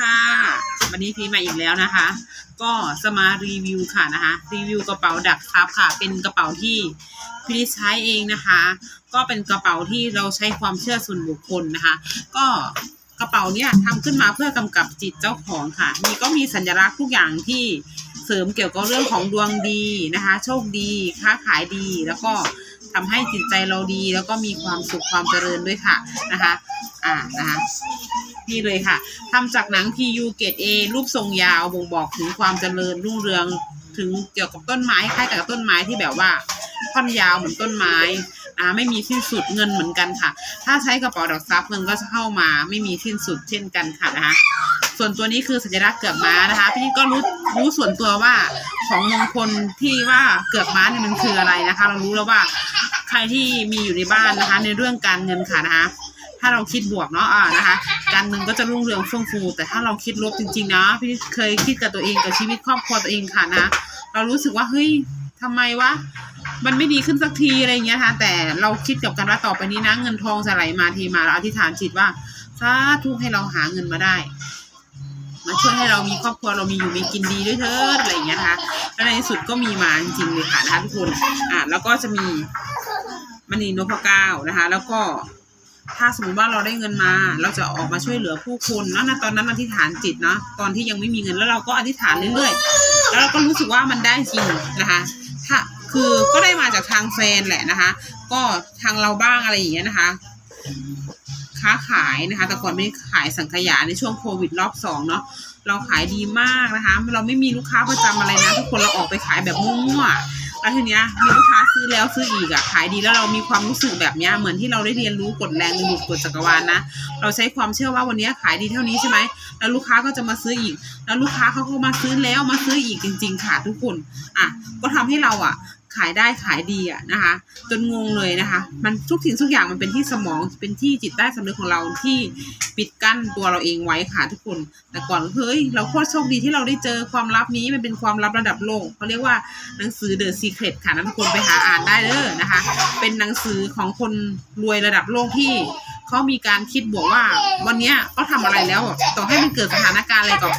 ค่ะ วันนี้พีมาอีกแล้วนะคะ ก็จะมารีวิวค่ะนะคะ รีวิวกระเป๋าดักซับค่ะ เป็นกระเป๋าที่พี่ใช้เองนะคะ ก็เป็นกระเป๋าที่เราใช้ความเชื่อส่วนบุคคลนะคะ ก็กระเป๋าเนี่ยทำขึ้นมาเพื่อกำกับจิตเจ้าของค่ะ มีก็มีสัญลักษณ์ทุกอย่างที่เสริมเกี่ยวกับเรื่องของดวงดีนะคะ โชคดีค้าขายดีแล้วก็ทำให้จิตใจเราดีแล้วก็มีความสุขความเจริญด้วยค่ะนะคะ อ่านะคะ นี่เลยค่ะทำจากหนัง PU เกรด A รูปทรงยาวบ่งบอกถึงความเจริญรุ่งเรืองถึงเกี่ยวกับต้นไม้คล้ายกับต้นไม้ที่แบบว่าท่อนยาวเหมือนต้นไม้อ่าไม่มีสิ้นสุดเงินเหมือนกันค่ะ ถ้าใช้กระเป๋าดอกซับเงินก็จะเข้ามาไม่มีสิ้นสุดเช่นกันค่ะนะคะส่วนตัวนี้คือสัญลักษณ์เกือกม้านะคะ พี่ก็รู้รู้ส่วนตัวว่าของมงคลที่ว่าเกือกม้าเนี่ยมันคืออะไรนะคะ เรารู้แล้วว่าใครที่มีอยู่ในบ้านนะคะ ในเรื่องการเงินค่ะนะคะ ถ้าเราคิดบวกเนาะอ่านะคะการเงินก็จะรุ่งเรืองเฟื่องฟู แต่ถ้าเราคิดลบจริงๆนะพี่เคยคิดกับตัวเองกับชีวิตครอบครัวตัวเองค่ะนะเรารู้สึกว่าเฮ้ยทำไมวะมันไม่ดีขึ้นสักทีอะไรอย่างเงี้ยค่ะแต่เราคิดกับกันว่าต่อไปนี้นะเงินทองจะไหลมาทีมาเราอธิษฐานจิตว่าสาธุให้เราหาเงินมาได้มาช่วยให้เรามีครอบครัวเรามีอยู่มีกินดีด้วยเถิดอะไรอย่างเงี้ยนะคะแล้วในที่สุดก็มีมาจริงๆเลยค่ะนะคะทุกคนอ่าแล้วก็จะมีมณีนพเก้านะคะ แล้วก็ ถ้าสมมติว่าเราได้เงินมา เราจะออกมาช่วยเหลือผู้คนนะนะตอนนั้นอธิษฐานจิตนะตอนที่ยังไม่มีเงินแล้วเราก็อธิษฐานเรื่อยๆ แล้วเราก็รู้สึกว่ามันได้จริงนะคะ ถ้าคือก็ได้มาจากทางแฟนแหละนะคะ ก็ทางเราบ้างอะไรอย่างเงี้ยนะคะ ค้าขายนะคะ แต่ก่อนไม่ขายสังขยาในช่วงโควิดรอบสองเนาะเราขายดีมากนะคะ เราไม่มีลูกค้าประจำอะไรนะทุกคนเราออกไปขายแบบมั่วๆ แล้วทีเนี้ยมีลูกค้าซื้อแล้วซื้ออีกอะขายดีแล้วเรามีความรู้สึกแบบเนี้ยเหมือนที่เราได้เรียนรู้กฎแรงดึงดูดกฎจักรวาลนะ เราใช้ความเชื่อว่าวันนี้ขายดีเท่านี้ใช่ไหมแล้วลูกค้าก็จะมาซื้ออีก แล้วลูกค้าเขาก็มาซื้อแล้วมาซื้ออีกจริง ๆ ค่ะทุกคนอะก็ทำให้เราอะ ขายได้ขายดีอะนะคะ จนงงเลยนะคะ มันทุกสิ่งทุกอย่างมันเป็นที่สมองเป็นที่จิตใต้สำนึกของเราที่ปิดกั้นตัวเราเองไว้ค่ะทุกคน แต่ก่อนเฮ้ยเราโคตรโชคดีที่เราได้เจอความลับนี้มันเป็นความลับระดับโลกเขาเรียกว่าหนังสือ The Secret ค่ะนะทุกคนไปหาอ่านได้เด้อนะคะ เป็นหนังสือของคนรวยระดับโลกที่ เขามีการคิดบวกว่า วันเนี้ยก็ทำอะไรแล้วอะต่อให้มันเกิดสถานการณ์อะไรกับ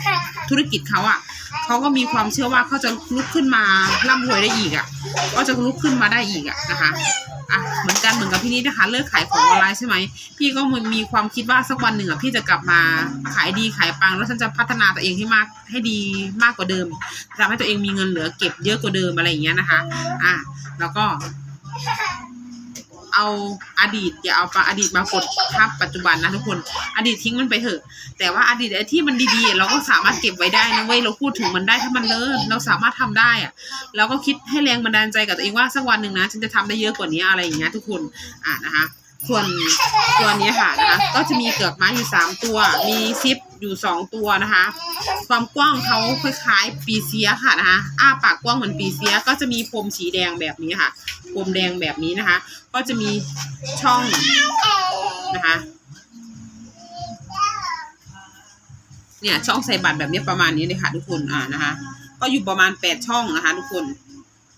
ธุรกิจเขาอะเขาก็มีความเชื่อว่าเขาจะลุกขึ้นมาร่ำรวยได้อีกอะก็จะลุกขึ้นมาได้อีกอะนะคะอะเหมือนกันเหมือนกับพี่นิดนะคะ เลิกขายของออนไลน์ใช่ไหมพี่ก็มีความคิดว่าสักวันหนึ่งอะพี่จะกลับมาขายดีขายปังแล้วฉันจะพัฒนาตัวเองให้มากให้ดีมากกว่าเดิมทำให้ตัวเองมีเงินเหลือเก็บเยอะกว่าเดิมอะไรอย่างเงี้ยนะคะ อะแล้วก็ เอาอดีตอย่าเอาอดีตมากดทับปัจจุบันนะทุกคน อดีตทิ้งมันไปเถอะ แต่ว่าอดีตไอ้ที่มันดีๆ เราก็สามารถเก็บไว้ได้นะเว้ยเราพูดถึงมันได้ถ้ามันเลิศเราสามารถทำได้อะเราก็คิดให้แรงบันดาลใจกับตัวเองว่าสักวันหนึ่งนะฉันจะทำได้เยอะกว่านี้อะไรอย่างเงี้ยทุกคนอ่านะคะส่วนตัวนี้ค่ะนะคะก็จะมีเกือกม้าอยู่สามตัวมีซิป อยู่สองตัวนะคะ ความกว้างเขาคล้ายๆปีเสียค่ะนะคะอ้าปากกว้างเหมือนปีเสีย ก็จะมีพรมสีแดงแบบนี้ค่ะพรมแดงแบบนี้นะคะ ก็จะมีช่องนะคะเนี่ยช่องใส่บัตรแบบนี้ประมาณนี้เลยค่ะทุกคนอ่านะคะ ก็อยู่ประมาณแปดช่องนะคะ ทุกคน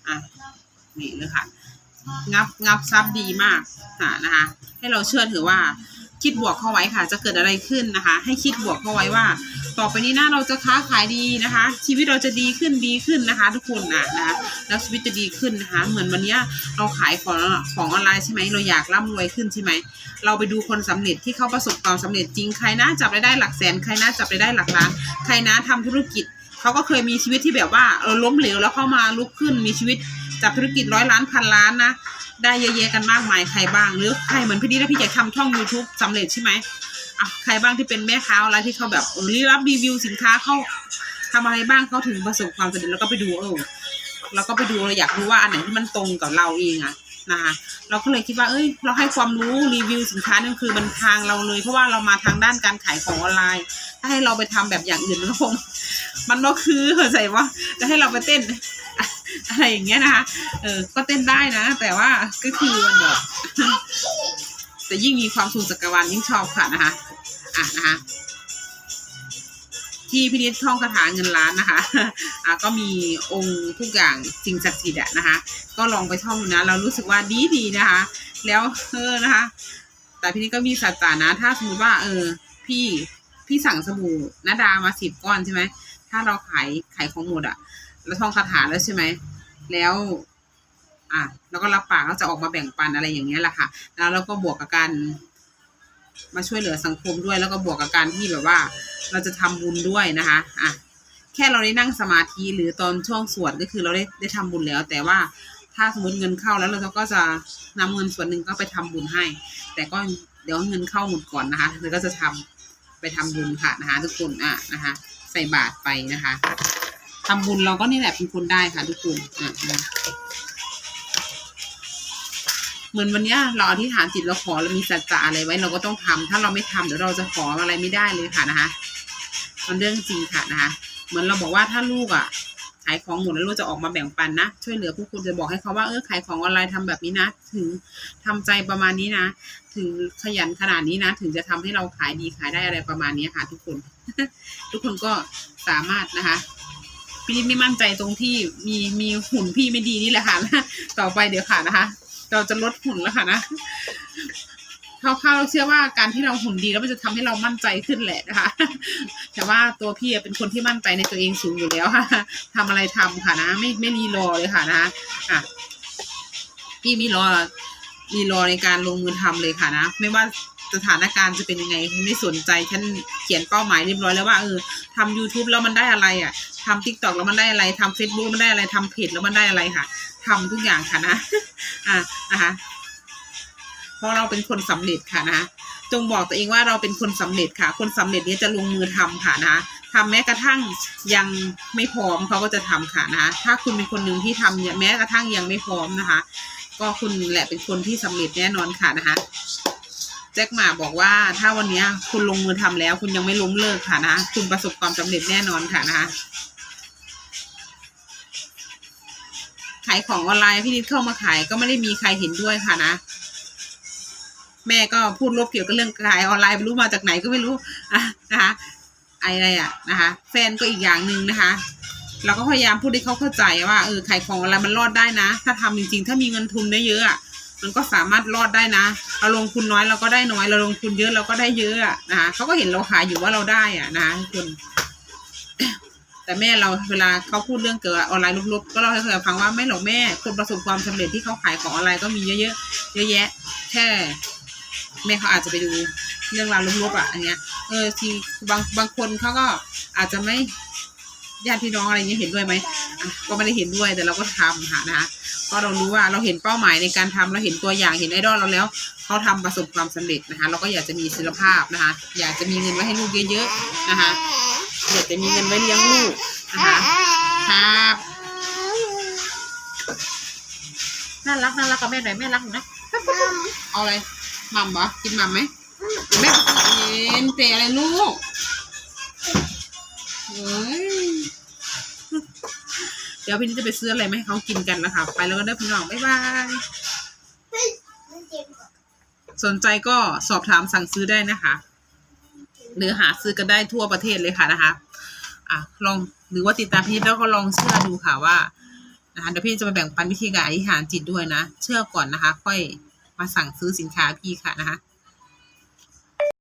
อะนี่เลยค่ะ งับงับซับดีมากค่ะนะคะ ให้เราเชื่อถือว่า คิดบวกเข้าไว้ค่ะ จะเกิดอะไรขึ้นนะคะ ให้คิดบวกเข้าไว้ว่า ต่อไปนี้นะเราจะค้าขายดีนะคะ ชีวิตเราจะดีขึ้นดีขึ้นนะคะ ทุกคนนะนะคะแล้วชีวิตจะดีขึ้นนะคะ เหมือนวันเนี้ยเราขายของของออนไลน์ใช่ไหมเราอยากร่ำรวยขึ้นใช่ไหมเราไปดูคนสำเร็จที่เขาประสบความสำเร็จจริงใครนะจับรายได้หลักแสนใครนะจับรายได้หลักล้านใครนะทำธุรกิจเขาก็เคยมีชีวิตที่แบบว่าเออล้มเหลวแล้วเข้ามาลุกขึ้นมีชีวิต จับธุรกิจร้อยล้านพันล้านนะ ได้เยอะแยะกันมากมายใครบ้าง หรือใครเหมือนพี่นี่แล้วพี่อยากทำช่อง YouTube สำเร็จใช่ไหมอะใครบ้างที่เป็นแม่ค้าอะไรที่เขาแบบเออรีรับรีวิวสินค้าเขาทำอะไรบ้างเขาถึงประสบความสำเร็จแล้วก็ไปดูเออแล้วก็ไปดูเราอยากรู้ว่าอันไหนที่มันตรงกับเราเองอะนะคะเราก็เลยคิดว่าเอ้ย เราให้ความรู้รีวิวสินค้านี่คือมันทางเราเลย เพราะว่าเรามาทางด้านการขายของออนไลน์ ถ้าให้เราไปทำแบบอย่างอื่นมันก็คงมันก็คือเข้าใจว่าจะให้เราไปเต้น อะไรอย่างเงี้ยนะคะเออก็เต้นได้นะ แต่ว่าก็คือมันแบบแต่ยิ่งมีความสุขจักรวาลยิ่งชอบค่ะนะคะอะนะคะที่พินิจท่องคาถาเงินล้านนะคะอะก็มีองค์ทุกอย่างสิ่งศักดิ์สิทธิ์อะนะคะ ก็ลองไปท่องดูนะ เรารู้สึกว่าดีดีนะคะ แล้วเออนะคะ แต่พี่นิดก็มีสัจจานะ ถ้าสมมติว่า เออ พี่พี่สั่งสบู่นาดามาสิบก้อนใช่ไหมถ้าเราขายขายของหมดอะ แล้วท่องคาถาแล้วใช่ไหมแล้ว อะแล้วก็รับปากเราจะออกมาแบ่งปันอะไรอย่างเงี้ยแหละค่ะ แล้วเราก็บวกกับการมาช่วยเหลือสังคมด้วย แล้วก็บวกกับการที่แบบว่า เราจะทำบุญด้วยนะคะอะแค่เราได้นั่งสมาธิหรือตอนช่วงสวดก็คือเราได้ได้ทำบุญแล้ว แต่ว่าถ้าสมมติเงินเข้าแล้วเราก็จะนำเงินส่วนหนึ่งก็ไปทำบุญให้ แต่ก็เดี๋ยวเงินเข้าหมดก่อนนะคะเราก็จะทำไปทำบุญค่ะนะคะทุกคนอะนะคะ ใส่บาตรไปนะคะ ทำบุญเราก็นี่แหละเป็นคนได้ค่ะทุกคนอะนะเหมือนวันนี้เราอธิษฐานจิตเราขอเรามีสัจจะอะไรไว้เราก็ต้องทำถ้าเราไม่ทำเดี๋ยวเราจะขออะไรไม่ได้เลยค่ะนะคะมันเรื่องจริงค่ะนะคะเหมือนเราบอกว่าถ้าลูกอะขายของหมดแล้วลูกจะออกมาแบ่งปันนะ ช่วยเหลือผู้คนจะบอกให้เขาว่าเออขายของออนไลน์ทำแบบนี้นะ ถึงทำใจประมาณนี้นะ ถึงขยันขนาดนี้นะ ถึงจะทำให้เราขายดีขายได้อะไรประมาณนี้ค่ะ ทุกคน ทุกคนก็สามารถนะคะ พี่นิดไม่มั่นใจตรงที่มีมีหุ่นพี่ไม่ดีนี่แหละค่ะ ต่อไปเดี๋ยวค่ะนะคะ เราจะลดหุ่นแล้วค่ะนะเขาเข้าเราเชื่อว่าการที่เราหุ่นดีแล้วมันจะทำให้เรามั่นใจขึ้นแหละนะคะ แต่ว่าตัวพี่เป็นคนที่มั่นใจในตัวเองสูงอยู่แล้วค่ะทำอะไรทำค่ะนะ ไม่ไม่รีรอเลยค่ะนะอะพี่ไม่รอรีรอในการลงมือทำเลยค่ะนะ ไม่ว่า สถานการณ์จะเป็นยังไงไม่สนใจฉันเขียนเป้าหมายเรียบร้อยแล้วว่าเออทำ YouTube แล้วมันได้อะไรอะทำ TikTok แล้วมันได้อะไรทำ Facebook มันได้อะไรทำเพจแล้วมันได้อะไรค่ะทำทุกอย่างค่ะนะอะนะคะเพราะเราเป็นคนสำเร็จค่ะนะจงบอกตัวเองว่าเราเป็นคนสำเร็จค่ะ คนสำเร็จเนี้จะลงมือทำค่ะนะทำแม้กระทั่งยังไม่พร้อมเขาก็จะทำค่ะนะ ถ้าคุณเป็นคนหนึ่งที่ทำเนี่ยแม้กระทั่งยังไม่พร้อมนะคะ ก็คุณแหละเป็นคนที่สำเร็จแน่นอนค่ะนะคะ แจ็คหมาบอกว่าถ้าวันนี้คุณลงมือทำแล้ว คุณยังไม่ล้มเลิกค่ะนะ คุณประสบความสำเร็จแน่นอนค่ะนะคะขายของออนไลน์พี่นิดเข้ามาขายก็ไม่ได้มีใครเห็นด้วยค่ะนะ แม่ก็พูดลบเกี่ยวกับเรื่องขายออนไลน์ไม่รู้มาจากไหนก็ไม่รู้นะคะอะไรอะนะคะ แฟนก็อีกอย่างหนึ่งนะคะเราก็พยายามพูดให้เขาเข้าใจว่าเออขายของออนไลน์มันรอดได้นะ ถ้าทำจริงๆ ถ้ามีเงินทุนได้เยอะอะมันก็สามารถรอดได้นะ เราลงทุนน้อยเราก็ได้น้อย เราลงทุนเยอะเราก็ได้เยอะอะนะคะเขาก็เห็นเราขายอยู่ว่าเราได้อะนะคะทุกคนแต่แม่เราเวลาเขาพูดเรื่องเกี่ยวกับออนไลน์ลบๆก็เล่าให้เขาฟังว่าไม่หรอกแม่คนประสบความสำเร็จที่เขาขายของออนไลน์ก็มีเยอะๆเยอะแยะแค่แม่เขาอาจจะไปดูเรื่องราวลบๆอะอันเนี้ยเออทีบางบางคนเขาก็อาจจะไม่ญาติพี่น้องอะไรเงี้ยเห็นด้วยไหมก็ไม่ได้เห็นด้วยแต่เราก็ทำค่ะนะคะ ก็เรารู้ว่าเราเห็นเป้าหมายในการทำเราเห็นตัวอย่างเห็นไอดอลเราแล้วเขาทำประสบความสำเร็จนะคะ เราก็อยากจะมีศิลภาพนะคะ อยากจะมีเงินไว้ให้ลูกเยอะๆนะคะ อยากจะมีเงินไว้เลี้ยงลูกนะคะครับน่ารักน่ารักกับแม่หน่อยแม่รักหนูนะเอาอะไรหมัมเหรอกินหมัมไหมแม่เย็นเตะอะไรลูกเฮ้ย เดี๋ยวพี่นี่จะไปซื้ออะไรมาให้เขากินกันนะคะ ไปแล้วก็เด้อพี่น้อง บ๊ายบาย สนใจก็สอบถามสั่งซื้อได้นะคะ หรือหาซื้อกันได้ทั่วประเทศเลยค่ะนะคะอะลองหรือว่าติดตามพี่แล้วก็ลองเชื่อดูค่ะว่านะคะเดี๋ยวพี่จะมาแบ่งปันวิธีการอธิษฐานจิตด้วยนะ เชื่อก่อนนะคะ ค่อยมาสั่งซื้อสินค้าพี่ค่ะนะคะ